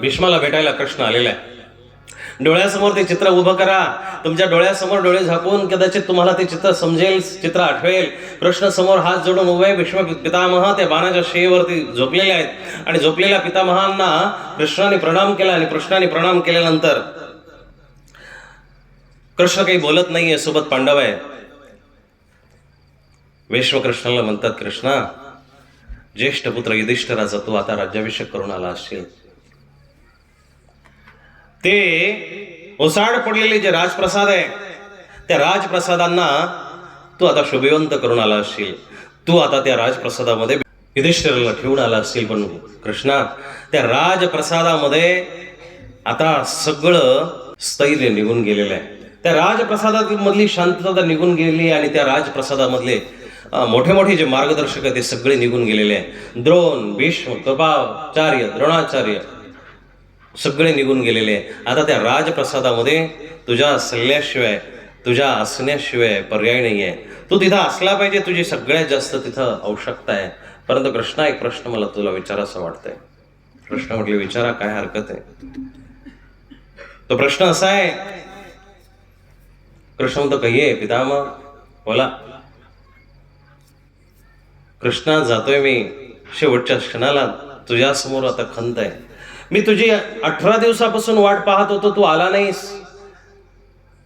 भीष्माला भेटायला कृष्ण आलेला आहे. डोळ्यासमोर ते चित्र उभं करा. तुमच्या डोळ्यासमोर डोळे झाकून कदाचित तुम्हाला ते चित्र समजेल चित्र आठवेल. कृष्ण समोर हात जोडून उभे भीष्म पितामह त्या बाणाच्या शेवरती झोपलेले आहेत. आणि झोपलेल्या पितामहांना कृष्णाने प्रणाम केला आणि कृष्णाने प्रणाम केल्यानंतर कृष्ण काही बोलत नाहीये सोबत पांडव आहे. विश्व कृष्णाला म्हणतात कृष्णा ज्येष्ठ पुत्र युधिष्ठराचा तू आता राज्याभिषेक करून आला असशील ते ओसाड पडलेले जे राजप्रसाद आहे त्या राजप्रसादांना तू आता शुभवंत करून आला असशील. तू आता त्या राजप्रसादामध्ये युधिष्ठिराला ठेवून आला असशील पण कृष्णा त्या राजप्रसादामध्ये आता सगळं स्थैर्य निघून गेलेलं आहे. त्या राजप्रसादामधली शांतता निघून गेलेली आहे आणि त्या राजप्रसादामधले मोठे मोठे जे मार्गदर्शक आहेत ते सगळे निघून गेलेले आहे द्रोण भीष्म कृपाचार्य द्रोणाचार्य सगळे निघून गेलेले आहे आता त्या राजप्रसादामध्ये तुझ्या सल्ल्याशिवाय तुझ्या असण्याशिवाय पर्याय नाही आहे तू तिथं असला पाहिजे तुझी सगळ्यात जास्त तिथं आवश्यकता आहे. परंतु कृष्णा एक प्रश्न मला तुला विचारासा वाटतंय. कृष्ण म्हटले विचारा काय हरकत आहे? तो प्रश्न असा आहे कृष्ण म्हणतो कहिये पितामह? बोला. कृष्णा जातोय मी. शेवटच्या क्षणाला तुझ्यासमोर आता खंत आहे. मी तुझी अठरा दिवसापासून वाट पाहत होतो तू आला नाहीस.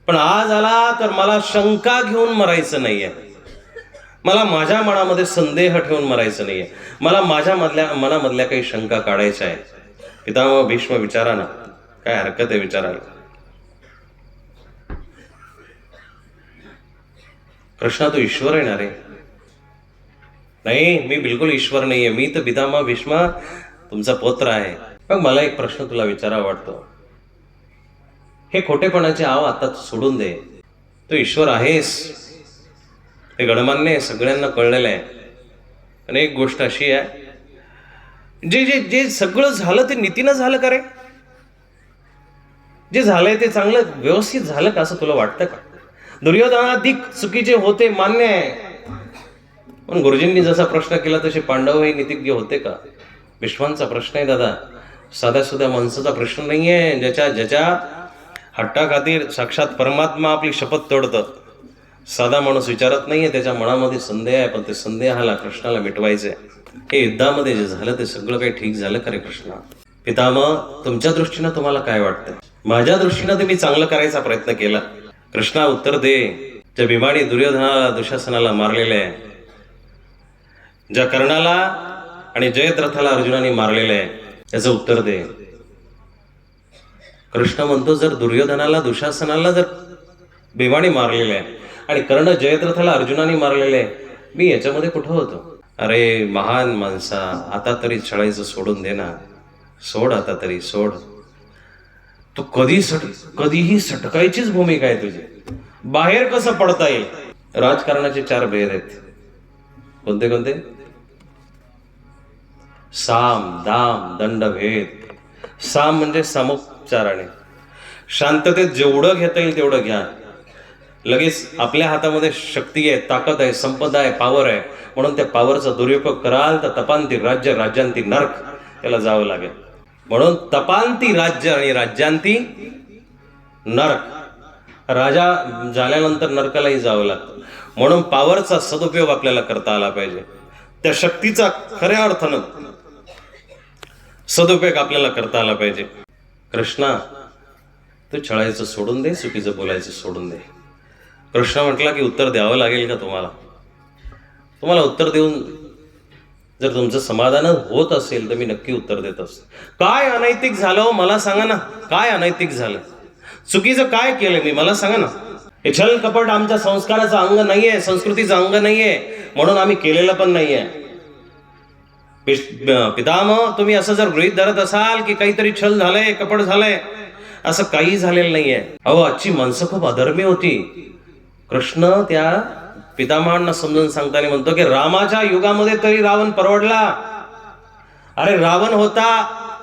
पण आज आला तर मला शंका घेऊन मरायचं नाहीये. मला माझ्या मनामध्ये संदेह ठेवून मरायचं नाहीये. मला माझ्या मधल्या मनामधल्या काही शंका काढायच्या आहेत. पितामह भीष्म विचारा ना. काय हरकत आहे विचारायला? कृष्णा तू ईश्वर आहे ना रे? नाही मी बिलकुल ईश्वर नाहीये. मी तर पितामह भीष्मा तुमचा पुत्र आहे. मग मला एक प्रश्न तुला विचारा वाटतो. हे खोटेपणाचे आव आता सोडून दे. तू ईश्वर आहेस. हे गणमान्य सगळ्यांना कळलेलं आहे. आणि एक गोष्ट अशी आहे जे जे जे सगळं झालं ते नीतीनं झालं का रे? जे झालंय ते चांगलं व्यवस्थित झालं का असं तुला वाटतं का? दुर्योधनाधिक चुकीचे होते मान्य आहे. पण गुरुजींनी जसा प्रश्न केला तसे पांडव हे नीतिज्ञ होते का? विश्वांचा प्रश्न आहे दादा. साध्या सुद्धा माणसाचा प्रश्न नाहीये. ज्याच्या ज्याच्या हट्टा खातीर साक्षात परमात्मा आपली शपथ तोडतं. साधा माणूस विचारत नाहीये त्याच्या मनामध्ये संदेह आहे पण ते संदेहाला कृष्णाला मिटवायचे हे युद्धामध्ये जे झालं ते सगळं काही ठीक झालं का रे कृष्णा. पितामह तुमच्या दृष्टीनं तुम्हाला काय वाटतं? माझ्या दृष्टीनं तर मी चांगलं करायचा प्रयत्न केला. कृष्णा उत्तर दे. ज्या भीमाने दुर्योधनाला दुशासनाला मारलेले आहे ज्या कर्णाला आणि जयद्रथाला अर्जुनाने मारलेलं आहे त्याचं उत्तर दे. कृष्ण म्हणतो जर दुर्योधनाला दुशासनाला जर भीमाने मारलेले आहे आणि कर्ण जयद्रथाला अर्जुनाने मारलेले आहे मी याच्यामध्ये कुठं होतो? अरे महान माणसा आता तरी छळायचं सोडून दे ना. सोड आता तरी सोड. तू कधी सट कधीही सटकायचीच भूमिका आहे तुझी. बाहेर कसं पडता येईल? राजकारणाचे चार भेद आहेत. कोणते कोणते? साम दाम दंडभेद. साम म्हणजे सामोपचाराने. शांततेत जेवढं घेता येईल तेवढं घ्या. लगेच आपल्या हातामध्ये शक्ती आहे ताकद आहे संपदा आहे पावर आहे. म्हणून त्या पावरचा दुरुपयोग कराल तर तपांती राज्य राज्यांती नर्क. त्याला जावं लागेल. म्हणून तपांती राज्य आणि राज्यांती नर्क. राजा झाल्यानंतर नरकालाही जावं लागतं. म्हणून पावरचा सदुपयोग आपल्याला करता आला पाहिजे. त्या शक्तीचा खऱ्या अर्थानं सदुपयोग आपल्याला करता आला पाहिजे. कृष्णा तू छळायचं सोडून दे चुकीचं बोलायचं सोडून दे. कृष्ण म्हटला की उत्तर द्यावं लागेल का तुम्हाला? तुम्हाला उत्तर देऊन जर तुमचं समाधान होत असेल तर मी नक्की उत्तर देत असतो. काय अनैतिक झालं हो मला सांगा ना. काय अनैतिक झालं? चुकीचं काय केलं मी मला सांगा ना. हे छल कपट आमच्या संस्काराचं अंग नाहीये संस्कृतीचं अंग नाहीये. म्हणून आम्ही केलेलं पण नाहीये. पितामह तुम्ही असं जर गृहीत धरत असाल की काहीतरी छल झालंय कपड झालंय असं काही झालेलं नाहीये. अहो आजची माणसं खूप अधर्मी होती. कृष्ण त्या पितामहांना समजून सांगताना म्हणतो की रामाच्या युगामध्ये तरी रावण परवडला. अरे रावण होता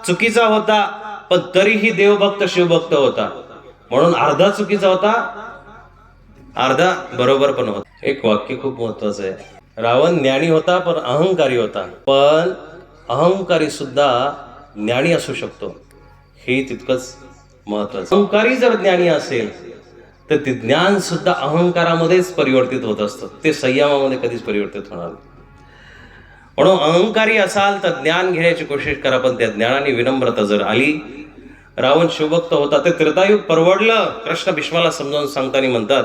चुकीचा होता पण तरीही देवभक्त शिवभक्त होता. म्हणून अर्धा चुकीचा होता अर्धा बरोबर पण होता. एक वाक्य खूप महत्वाचं आहे. रावण ज्ञानी होता पण अहंकारी होता. पण अहंकारी सुद्धा ज्ञानी असू शकतो. हे तितकंच महत्वाचं अहंकारी जर ज्ञानी असेल तर ते ज्ञान सुद्धा अहंकारामध्येच परिवर्तित होत असतं. ते संयमामध्ये कधीच परिवर्तित होणार नाही. म्हणून अहंकारी असाल तर ज्ञान घेण्याची कोशिश करा पण त्या ज्ञानाने विनम्रता जर आली रावण शिवभक्त होता ते त्रेतायुग परवडलं. कृष्ण भीष्माला समजावून सांगताना म्हणतात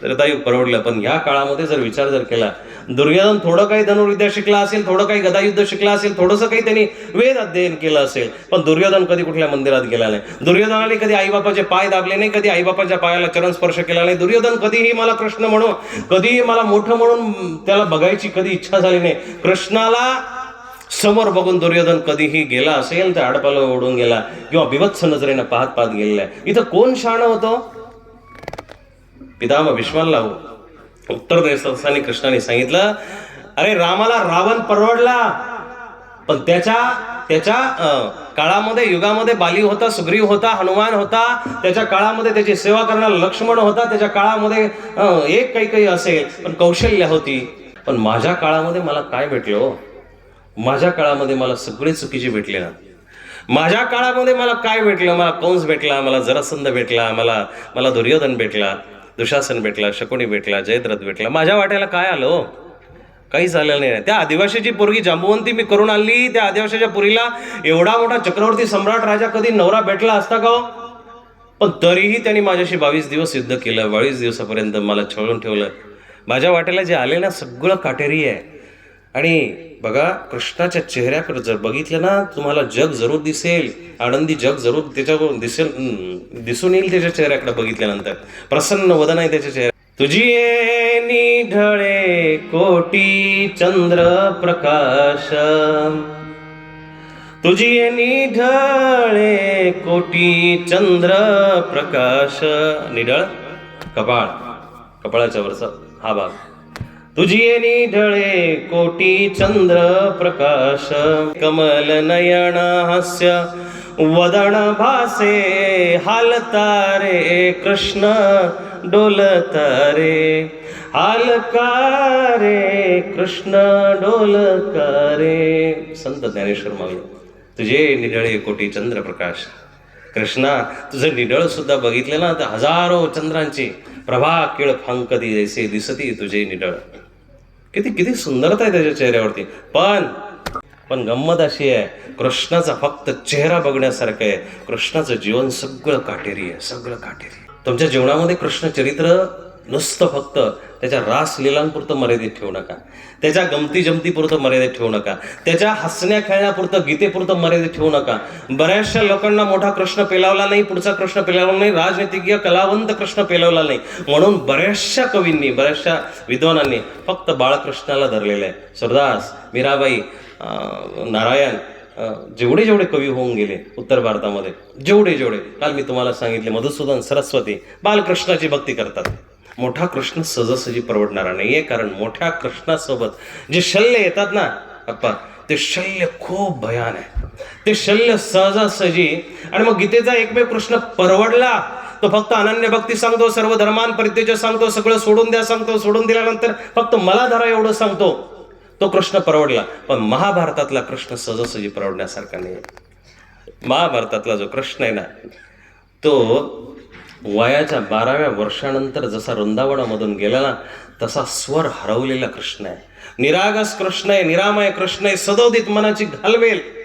त्रेतायुग परवडलं पण ह्या काळामध्ये जर विचार जर केला दुर्योधन थोडं काही धनुर्विद्या शिकला असेल थोडं काही गदायुद्ध शिकला असेल थोडंसं काही त्यांनी वेद अध्ययन केलं असेल पण दुर्योधन कधी कुठल्या मंदिरात गेला नाही. दुर्योधनाने कधी आईबापाचे पाय दाबले नाही कधी आईबापाच्या पायाला चरण स्पर्श केला नाही. दुर्योधन कधीही मला कृष्ण म्हणून कधीही मला मोठं म्हणून त्याला बघायची कधी इच्छा झाली नाही. कृष्णाला समोर बघून दुर्योधन कधीही गेला असेल तर आडपाला ओढून गेला किंवा बिभत्स नजरेनं पाहत पाहत गेलेला आहे. इथं कोण शाण होतं? पितामह भीष्माला उत्तर देत कृष्णाने सांगितलं अरे रामाला रावण परवडला. पण त्याच्या त्याच्या काळामध्ये युगामध्ये बाली होता सुग्रीव होता हनुमान होता. त्याच्या काळामध्ये त्याची सेवा करणारा लक्ष्मण होता. त्याच्या काळामध्ये एक काही काही असेल पण कौशल्य होती. पण माझ्या काळामध्ये मला काय भेटलं हो? माझ्या काळामध्ये मला सगळे चुकीचे भेटले ना. माझ्या काळामध्ये मला काय भेटलं? मला कंस भेटला मला जरासंध भेटला मला मला दुर्योधन भेटला. दुशासन भेटला शकुनी भेटला जयद्रथ भेटला. माझ्या वाट्याला काय आलं काही काहीच आलेलं नाही. त्या आदिवासीची पोरगी जांबुवंती मी करून आणली. त्या आदिवासीच्या पुरीला एवढा मोठा चक्रवर्ती सम्राट राजा कधी नवरा भेटला असता का हो? पण तरीही त्यांनी माझ्याशी बावीस दिवस युद्ध केलं. बावीस दिवसापर्यंत मला छळून ठेवलं. माझ्या वाट्याला जे आले ना सगळं काटेरी आहे. आणि बघा कृष्णाच्या चेहऱ्याकडे जर बघितलं ना तुम्हाला जग जरूर दिसेल. आनंदी जग जरूर त्याच्याकडून दिसेल दिसून येईल त्याच्या चेहऱ्याकडे बघितल्यानंतर. प्रसन्न वदन आहे त्याच्या चेहऱ्या तुझी निढळे कोटी चंद्र प्रकाश. तुझी निढळे कोटी चंद्र प्रकाश. निढळ? कपाळ. कपाळाच्या वरचा हा भाग. तुझी निढळे कोटी चंद्र प्रकाश. कमल नयन हास्य वदन भासे हालता रे कृष्ण डोलता रे हालका रे कृष्ण डोलका रे संत ज्ञानेश्वर माऊली तुझे निढळे कोटी चंद्र प्रकाश. कृष्णा तुझं निडळ सुद्धा बघितलं ना तर हजारो चंद्रांची प्रभा किळ फांकदी जैसे दिसती तुझे निडळ. किती किती सुंदरता आहे त्याच्या चेहऱ्यावरती. पण पण गंमत अशी आहे कृष्णाचा फक्त चेहरा बघण्यासारखं आहे. कृष्णाचं जीवन सगळं काटेरी आहे सगळं काटेरी तुमच्या जीवनामध्ये कृष्ण चरित्र नुसतं फक्त त्याच्या रासलीलांपुरतं मर्यादित ठेवू नका. त्याच्या गमती जमतीपुरतं मर्यादित ठेवू नका. त्याच्या हसण्या खेळण्यापुरतं गीतेपुरतं मर्यादित ठेवू नका. बऱ्याचशा लोकांना मोठा कृष्ण पेलावला नाही पुढचा कृष्ण पेलावला नाही राजनीतिज्ञ कलावंत कृष्ण पेलावला नाही. म्हणून बऱ्याचशा कवींनी बऱ्याचशा विद्वानांनी फक्त बाळकृष्णाला धरलेलं आहे. सुरदास मीराबाई नारायण जेवढे जेवढे कवी होऊन गेले उत्तर भारतामध्ये जेवढे जेवढे. काल मी तुम्हाला सांगितले मधुसूदन सरस्वती बालकृष्णाची भक्ती करतात. मोठा कृष्ण सहजासहजी परवडणारा नाहीये कारण मोठ्या कृष्णासोबत जे शल्य येतात ना अप्पा ते शल्य खूप भयान आहे. ते शल्य सहजासहजी आणि मग गीतेचा एकमेव कृष्ण परवडला तो फक्त अनन्य भक्ती सांगतो सर्व धर्मान परित्यज सांगतो सगळं सोडून द्या सांगतो सोडून दिल्यानंतर फक्त मला धरा एवढं सांगतो. तो कृष्ण परवडला पण महाभारतातला कृष्ण सहजासहजी परवडण्यासारखा नाही महाभारतातला जो कृष्ण आहे ना तो वयाच्या बाराव्या वर्षानंतर जसा वृंदावनामधून गेला ना तसा स्वर हरवलेला कृष्ण आहे. निरागस कृष्ण आहे निरामय कृष्ण आहे सदोदित मनाची घालवेल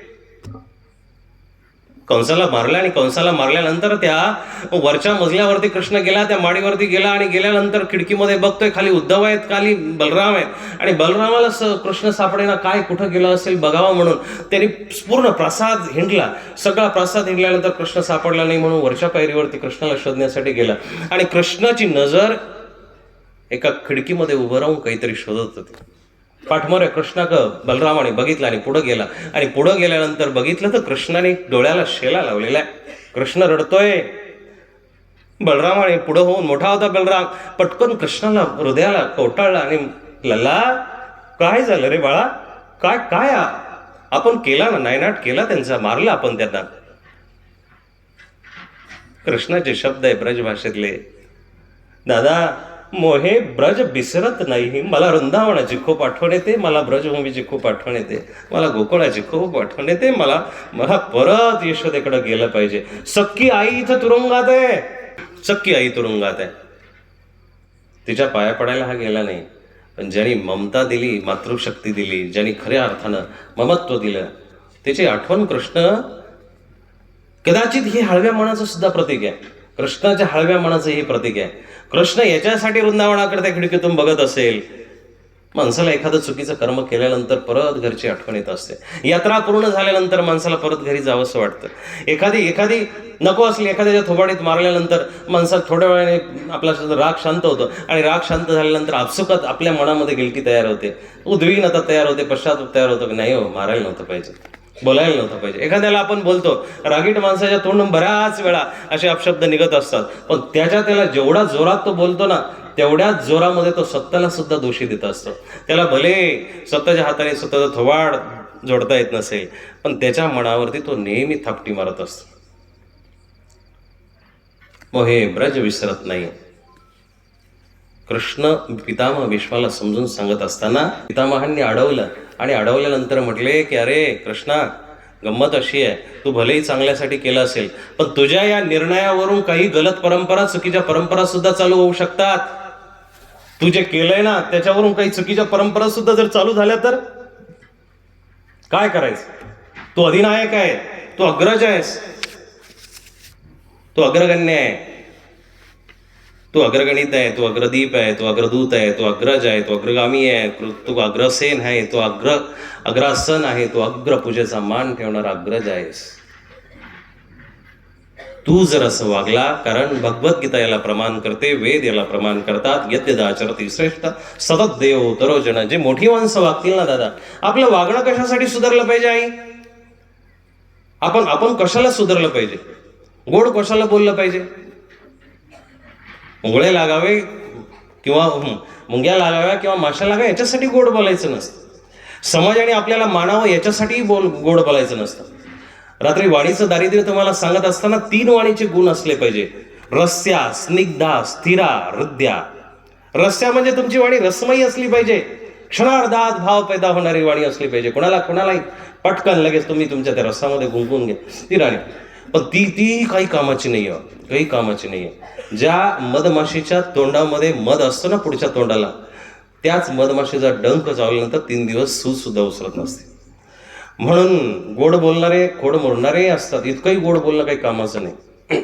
कंसाला मारल्या आणि कंसाला मारल्यानंतर त्या वरच्या मजल्यावरती कृष्ण गेला त्या माडीवरती गेला आणि गेल्यानंतर खिडकीमध्ये बघतोय खाली उद्धव आहेत खाली बलराम आहेत. आणि बलरामाला स कृष्ण सापडेना काय कुठं गेला असेल बघावं म्हणून. त्यांनी पूर्ण प्रसाद हिंडला. सगळा प्रसाद हिंडल्यानंतर कृष्ण सापडला नाही म्हणून वरच्या पायरीवरती कृष्णाला शोधण्यासाठी गेला. आणि कृष्णाची नजर एका खिडकीमध्ये उभं राहून काहीतरी शोधत होती. पाठमोऱ्या कृष्णाक बलरामाने बघितलं आणि पुढं गेला. आणि पुढं गेल्यानंतर बघितलं तर कृष्णाने डोळ्याला शेला लावलेला आहे. कृष्ण रडतोय. बलरामाने पुढं होऊन मोठा होता बलराम. पटकन कृष्णाला हृदयाला कवटाळला आणि लल्ला काय झालं रे बाळा? काय काय आपण केला ना नायनाट केला त्यांचा मारला आपण त्यांना. कृष्णाचे शब्द आहे ब्रज भाषेतले दादा मोहे ब्रज बिसरत नाही. मला वृंदावनाची खूप आठवण येते मला ब्रजभूमीची खूप आठवण येते मला गोकुळाची खूप आठवण येते मला मला परत यशोदेकडे गेलं पाहिजे. सक्की आई इथं तुरुंगात आहे. सक्की आई तुरुंगात आहे. तिच्या पाया पडायला हा गेला नाही. पण ज्यांनी ममता दिली मातृशक्ती दिली ज्यांनी खऱ्या अर्थानं ममत्व दिलं त्याची आठवण कृष्ण कदाचित ही हळव्या मनाचं सुद्धा प्रतीक आहे. कृष्णाच्या हळव्या मनाचं हे प्रतीक आहे. कृष्ण याच्यासाठी वृंदावनाकडे त्या खिडकीतून बघत असेल माणसाला एखादं चुकीचं कर्म केल्यानंतर परत घरची आठवण येत असते. यात्रा पूर्ण झाल्यानंतर माणसाला परत घरी जावंसं वाटतं. एखादी एखादी नको असली एखाद्याच्या थोबाडीत मारल्यानंतर माणसाला थोड्या वेळाने आपला राग शांत होतो आणि राग शांत झाल्यानंतर आपसुकात आपल्या मनामध्ये गिलकी तयार होते. उद्विग्नता तयार होते पश्चाताप तयार होतो की नाही हो मारायला नव्हतं पाहिजे. बोलायला नव्हतं पाहिजे. एखाद्याला आपण बोलतो रागीट माणसाच्या तोंडून बऱ्याच वेळा असे अपशब्द निघत असतात. पण त्याच्या त्याला जेवढा जोरात तो बोलतो ना तेवढ्याच जोरामध्ये तो सत्ताला सुद्धा दोषी देत असतो. त्याला भले स्वतःच्या हाताने स्वतःचा थोवाड जोडता येत नसेल पण त्याच्या मनावरती तो नेहमी थापटी मारत असतो. मग हे ब्रज विसरत नाही. कृष्ण पितामह विश्वाला समजून सांगत असताना पितामहांनी अडवलं आणि अडवल्यानंतर म्हटले की अरे कृष्णा गंमत अशी आहे. तू भलेही चांगल्यासाठी केलं असेल पण तुझ्या या निर्णयावरून काही गलत परंपरा चुकीच्या परंपरा सुद्धा चालू होऊ शकतात. तू जे केलंय ना त्याच्यावरून काही चुकीच्या परंपरा सुद्धा जर चालू झाल्या तर? काय करायचं? तू अधिनायक आहे तू अग्रज आहेस. तू अग्रगण्य आहे. तू अग्रगणित आहे तो अग्रदीप आहे तो अग्रदूत आहे तो अग्रज आहे तो अग्रगामी आहे तो अग्रसेन आहे तो अग्र अग्रासन आहे तो अग्रपूजेचा मान ठेवणारा अग्रज आहेस. तू जर असं वागला कारण भगवद्गीता याला प्रमाण करते वेद याला प्रमाण करतात यद्यदाचरती श्रेष्ठ सतत देव तरोजन जे मोठी माणसं वागतील ना दादा आपलं वागणं कशासाठी सुधारलं पाहिजे आई? आपण आपण कशाला सुधारलं पाहिजे? गोड कशाला बोललं पाहिजे? मुंगळे लागावे किंवा मुंग्या लागाव्या किंवा माशा लागाव्या याच्यासाठी गोड बोलायचं नसतं. समाजाने आपल्याला मानावं याच्यासाठी बोल गोड बोलायचं नसतं. रात्री वाणीचं दारिद्र्य तुम्हाला सांगत असताना तीन वाणीचे गुण असले पाहिजे. रस्या स्निग्धा स्थिरा हृद्या रस्या म्हणजे तुमची वाणी रसमयी असली पाहिजे. क्षणार्धात भाव पैदा होणारी वाणी असली पाहिजे. कोणाला कोणालाही पटकन लगेच तुम्ही तुमच्या त्या रसामध्ये गुंगून घ्या. ती राणी पण ती ती काही कामाची नाही आहे काही कामाची नाही आहे ज्या मधमाशीच्या तोंडामध्ये मध असतो ना पुढच्या तोंडाला त्याच मधमाशीचा डंक चावल्यानंतर तीन दिवस सूज सुद्धा उसरत नसते. म्हणून गोड बोलणारे खोड मोडणारे असतात. इतकंही गोड बोलणं काही कामाचं नाही.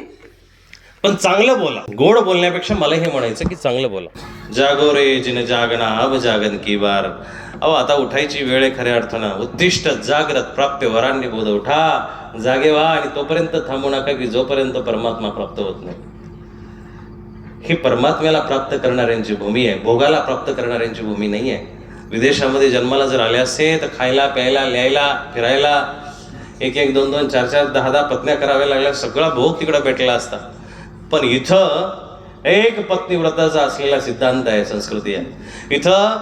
पण चांगलं बोला. गोड बोलण्यापेक्षा मला हे म्हणायचं की चांगलं बोला. जागो रे जिन जागना अब जागन की बार। अहो आता उठायची वेळ आहे खऱ्या अर्थानं. उद्दिष्ट जागृत प्राप्य वरांनी बोध उठा. जागे व्हा आणि तोपर्यंत थांबू नका की जोपर्यंत परमात्मा प्राप्त होत नाही. ही परमात्म्याला प्राप्त करणाऱ्यांची भूमी आहे. भोगाला प्राप्त करणाऱ्यांची भूमी नाही आहे विदेशामध्ये जन्माला जर आले असते तर खायला प्यायला लिहायला फिरायला एक एक दोन दोन चार चार दहा दहा पत्न्या कराव्या लागल्या सगळा भोग तिकडं भेटला असता. पण इथं एक पत्नी व्रताचा असलेला सिद्धांत आहे संस्कृती आहे. इथं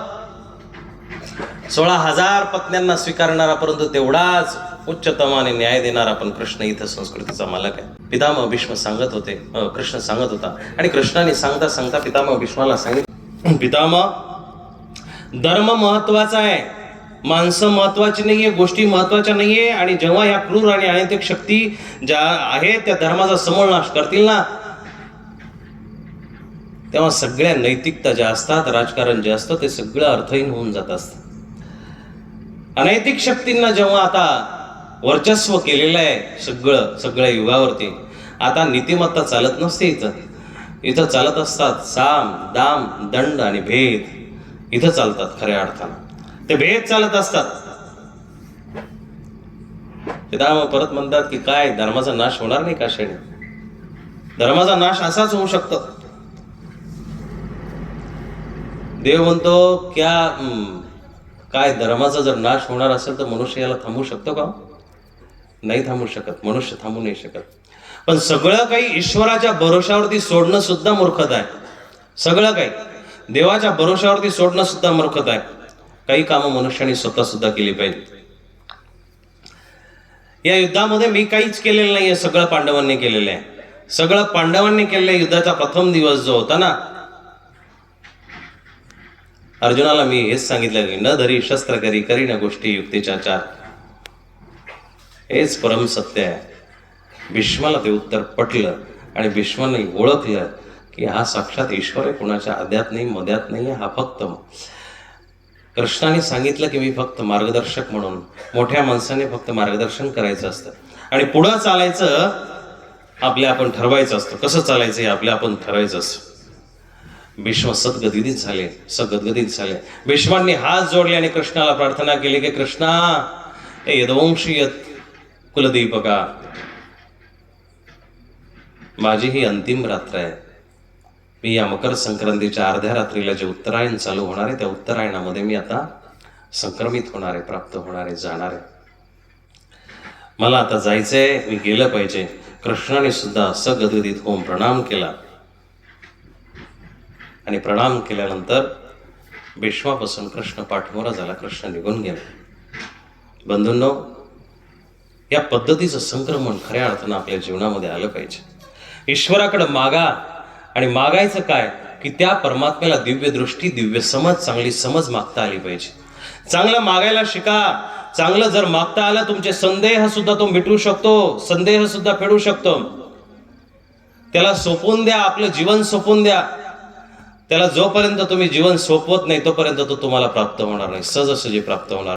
सोळा हजार पत्न्यांना स्वीकारणारा परंतु तेवढाच उच्चतम आणि न्याय देणारा पण कृष्ण इथं संस्कृतीचा मालक आहे. पितामह भीष्म सांगत होते कृष्ण सांगत होता. आणि कृष्णाने सांगता सांगता पितामह भीष्माला सांगितलं पितामह धर्म महत्त्वाचा आहे. माणसं महत्वाची नाहीये गोष्टी महत्त्वाच्या नाहीये आणि जेव्हा या क्रूर आणि अनैतिक शक्ती ज्या आहेत त्या धर्माचा समूळ नाश करतील ना तेव्हा सगळ्या नैतिकता ज्या असतात राजकारण जे असतं ते सगळं अर्थहीन होऊन जात असतं. अनैतिक शक्तींना जेव्हा आता वर्चस्व केलेलं आहे सगळं सगळ्या युगावरती आता नीतिमत्ता चालत नसते इथं. इथं चालत असतात साम दाम दंड आणि भेद. इथं चालतात खऱ्या अर्थानं. ते भेद चालत असतात. पितामह परत म्हणतात की काय धर्माचा नाश होणार नाही का शेणे धर्माचा नाश असाच होऊ शकतो. देव म्हणतो क्या काय धर्माचा जर नाश होणार असेल तर मनुष्य याला थांबवू शकतो का? नाही थांबू शकत मनुष्य थांबू नाही शकत. पण सगळं काही ईश्वराच्या भरोशावरती सोडणं सुद्धा मूर्खता आहे. सगळं काही. देवाच्या भरोशावरती सोडणं सुद्धा मूर्खता आहे. काही कामं मनुष्याने स्वतः सुद्धा केली पाहिजे या युद्धामध्ये मी काहीच केलेलं नाहीये सगळं पांडवांनी केलेलं आहे. सगळं पांडवांनी केलेलं आहे. युद्धाचा प्रथम दिवस जो होता ना अर्जुनाला मी हेच सांगितलं की न धरी शस्त्र करी करी ना गोष्टी युक्तीच्या चार. हेच परम सत्य आहे. भीष्माला ते उत्तर पटलं आणि भीष्माने ओळखलं की हा साक्षात ईश्वर आहे कुणाच्या आद्यात नाही मध्यात नाही हा फक्त कृष्णाने सांगितलं की मी फक्त मार्गदर्शक म्हणून मोठ्या माणसाने फक्त मार्गदर्शन करायचं असतं. आणि पुढं चालायचं आपल्या आपण ठरवायचं असतं. कसं चालायचं हे आपल्या आपण ठरवायचं असतं. भीष्म सद्गदित झाले सद्गतीत झाले. भीष्मांनी हात जोडले आणि कृष्णाला प्रार्थना केली की कृष्णा हे यदवंशी कुलदीपका माझी ही अंतिम रात्र आहे. मी या मकर संक्रांतीच्या अर्ध्या रात्रीला जे उत्तरायण चालू होणार आहे त्या उत्तरायणामध्ये मी आता संक्रमित होणार आहे प्राप्त होणार आहे जाणार आहे. मला आता जायचंय मी गेलं पाहिजे. कृष्णाने सुद्धा सगदगदित होऊन प्रणाम केला. आणि प्रणाम केल्यानंतर भीष्मापासून कृष्ण पाठमोरा झाला. कृष्ण निघून गेला. बंधूंनो या पद्धतीचं संक्रमण खऱ्या अर्थानं आपल्या जीवनामध्ये आलं पाहिजे. ईश्वराकडं मागा आणि मागायचं काय? की त्या परमात्म्याला दिव्य दृष्टी दिव्य समज चांगली समज मागता आली पाहिजे. चांगलं मागायला शिका. चांगलं जर मागता आलं तुमचे संदेह सुद्धा तो मिटवू शकतो. संदेह सुद्धा फेडू शकतो. त्याला सोपून द्या आपलं जीवन सोपून द्या. त्याला जोपर्यंत तुम्ही जीवन सोपवत नाही तोपर्यंत तो तुम्हाला प्राप्त होणार नाही. सहजासहजी प्राप्त होणार